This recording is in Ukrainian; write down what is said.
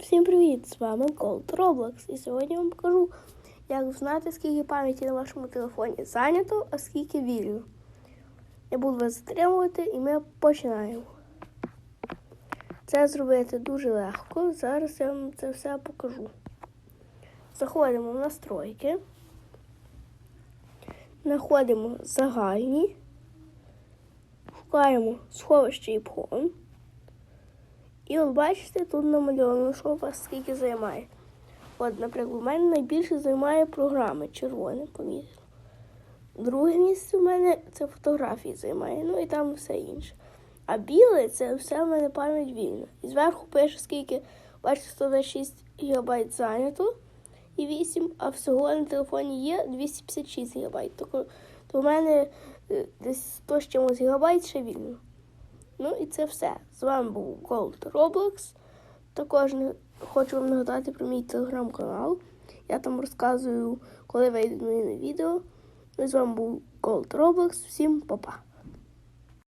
Всім привіт! З вами Gold Roblox. І сьогодні я вам покажу, як знати, скільки пам'яті на вашому телефоні зайнято, а скільки вільно. Я буду вас затримувати і ми починаємо. Це зробити дуже легко. Зараз я вам це все покажу. Заходимо в настройки, знаходимо загальні, шукаємо сховище і пхон. І от бачите, тут намальовано, що у вас скільки займає. От, наприклад, у мене найбільше займає програми червоне, помітно. Друге місце у мене це фотографії займає, ну і там все інше. А біле це все в мене пам'ять вільна. І зверху пише, скільки, бачите, 126 ГБ зайнято і 8, а всього на телефоні є 256 ГБ. То, в мене е, десь 100 з чимось гігабайт ще вільно. Ну і це все. З вами був Gold Roblox. Також хочу вам нагадати про мій телеграм-канал. Я там розказую, коли вийде нове відео. Ну і з вами був Gold Roblox. Всім па-па.